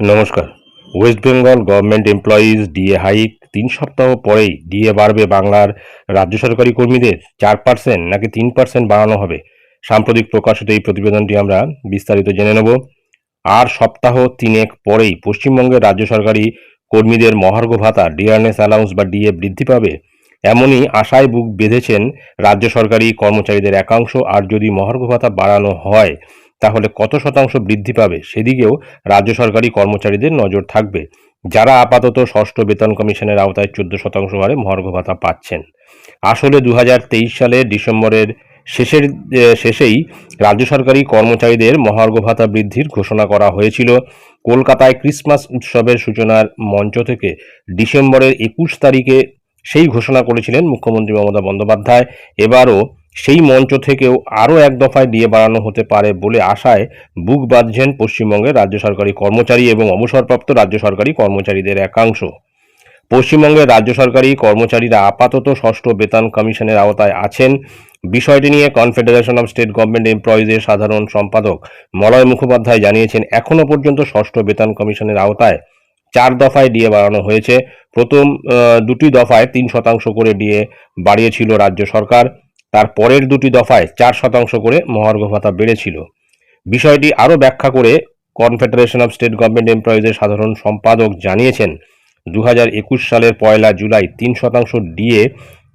নমস্কার। West Bengal government employees DA hike তিন সপ্তাহ পরেই ডিএ বাড়বে বাংলার রাজ্য সরকারি কর্মীদের চার পার্সেন্ট নাকি তিন পার্সেন্ট বাড়ানো হবে? সাম্প্রতিক প্রকাশিত এই প্রতিবেদনটি আমরা বিস্তারিত জেনে নেব। আর সপ্তাহ তিনেক পরেই পশ্চিমবঙ্গের রাজ্য সরকারি কর্মীদের মহার্ঘ ভাতা ডিআরএস অ্যালাউন্স বা ডিএ বৃদ্ধি পাবে এমনই আশায় বুক বেঁধেছেন রাজ্য সরকারি কর্মচারীদের একাংশ। আর যদি মহার্ঘ ভাতা বাড়ানো হয় তাহলে কত শতাংশ বৃদ্ধি পাবে? সেদিকেও রাজ্য সরকারি কর্মচারীদের নজর থাকবে। যারা আপাতত ষষ্ঠ বেতন কমিশনের আওতায় চোদ্দ শতাংশ হারে মহার্ঘ ভাতা পাচ্ছেন। আসলে দু হাজার তেইশ সালে ডিসেম্বরের শেষের শেষেই রাজ্য সরকারি কর্মচারীদের মহার্ঘ ভাতা বৃদ্ধির ঘোষণা করা হয়েছিল। কলকাতায় ক্রিসমাস উৎসবের সূচনার মঞ্চ থেকে ডিসেম্বরের একুশ তারিখে সেই ঘোষণা করেছিলেন মুখ্যমন্ত্রী মমতা বন্দ্যোপাধ্যায়। এবারও সেই মঞ্চ থেকেও আরও এক দফায় দিয়ে বাড়ানো হতে পারে বলে আশায় বুক বাঁধছেন পশ্চিমবঙ্গের রাজ্য সরকারি কর্মচারী এবং অবসরপ্রাপ্ত রাজ্য সরকারি কর্মচারীদের একাংশ। পশ্চিমবঙ্গের রাজ্য সরকারি কর্মচারীরা আপাতত ষষ্ঠ বেতন কমিশনের আওতায় আছেন। বিষয়টি নিয়ে কনফেডারেশন অফ স্টেট গভর্নমেন্ট এমপ্লয়িজের সাধারণ সম্পাদক মলয় মুখোপাধ্যায় জানিয়েছেন, এখনও পর্যন্ত ষষ্ঠ বেতন কমিশনের আওতায় চার দফায় ডিএ বাড়ানো হয়েছে। প্রথম দুটি দফায় তিন শতাংশ করে ডিএ বাড়িয়েছিল রাজ্য সরকার। তার পরের দুটি দফায় চার শতাংশ করে মহার্ঘ ভাতা বেড়েছিল। বিষয়টি আরও ব্যাখ্যা করে কনফেডারেশন অফ স্টেট গভর্নমেন্ট এমপ্লয়িজের সাধারণ সম্পাদক জানিয়েছেন দু হাজার একুশ সালের পয়লা জুলাই তিন শতাংশ ডিএ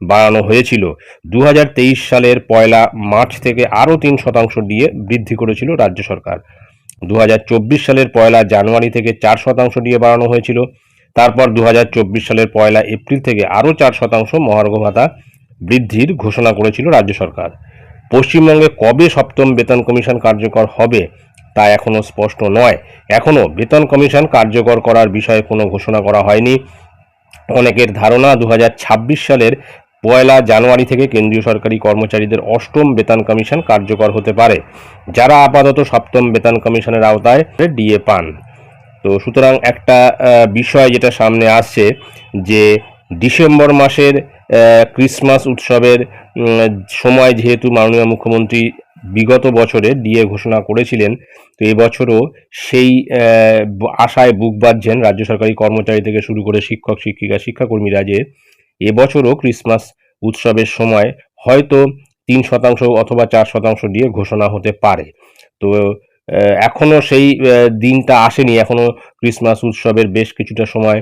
বাড়ানো হয়েছিল। দু হাজার তেইশ সালের পয়লা মার্চ থেকে আরও তিন শতাংশ ডিএ বৃদ্ধি করেছিল রাজ্য সরকার। দু হাজার চব্বিশ সালের পয়লা জানুয়ারি থেকে চার শতাংশ ডিএ বাড়ানো হয়েছিল। তারপর দু হাজার চব্বিশ সালের পয়লা এপ্রিল থেকে আরও চার শতাংশ মহার্ঘ ভাতা বৃদ্ধির ঘোষণা করেছিল রাজ্য সরকার। পশ্চিমবঙ্গে কবে সপ্তম বেতন কমিশন কার্যকর হবে তা এখনও স্পষ্ট নয়। এখনও বেতন কমিশন কার্যকর করার বিষয়ে কোনো ঘোষণা করা হয়নি। অনেকের ধারণা দু হাজার ছাব্বিশ সালের পয়লা জানুয়ারি থেকে কেন্দ্রীয় সরকারি কর্মচারীদের অষ্টম বেতন কমিশন কার্যকর হতে পারে। যারা আপাতত সপ্তম বেতন কমিশনের আওতায় ডিএ পান। তো সুতরাং একটা বিষয় যেটা সামনে আসছে যে ডিসেম্বর মাসের ক্রিসমাস উৎসবের সময় যেহেতু মাননীয় মুখ্যমন্ত্রী বিগত বছরে ডিএ ঘোষণা করেছিলেন, তো এবছরও সেই আশায় বুক বাঁধছেন রাজ্য সরকারি কর্মচারী থেকে শুরু করে শিক্ষক, শিক্ষিকা, শিক্ষাকর্মীরা যে এবছরও ক্রিসমাস উৎসবের সময় হয়তো তিন শতাংশ অথবা চার শতাংশ দিয়ে ঘোষণা হতে পারে। তো আহ, এখনও সেই দিনটা আসেনি। এখনও ক্রিসমাস উৎসবের বেশ কিছুটা সময়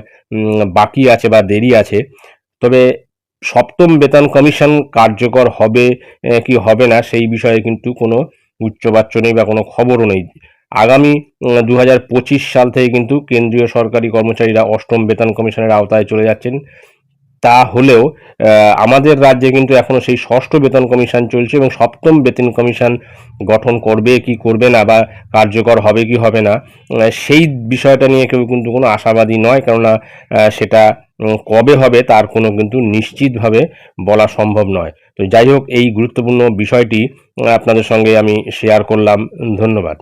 বাকি আছে বা দেরি আছে। তবে সপ্তম বেতন কমিশন কার্যকর হবে কি হবে না সেই বিষয়ে কিন্তু কোনো উচ্চবাচ্য নেই বা কোনো খবরও নেই। আগামী দু হাজার পঁচিশ সাল থেকে কিন্তু কেন্দ্রীয় সরকারি কর্মচারীরা অষ্টম বেতন কমিশনের আওতায় চলে যাচ্ছেন। তা হলেও আমাদের রাজ্যে কিন্তু এখনও সেই ষষ্ঠ বেতন কমিশন চলছে এবং সপ্তম বেতন কমিশন গঠন করবে কি করবে না বা কার্যকর হবে কি হবে না সেই বিষয়টা নিয়ে কেউ কিন্তু কোনো আশাবাদী নয়। কেননা সেটা কবে হবে তার কোনো কিন্তু নিশ্চিতভাবে বলা সম্ভব নয়। তো যাই হোক, এই গুরুত্বপূর্ণ বিষয়টি আপনাদের সঙ্গে আমি শেয়ার করলাম। ধন্যবাদ।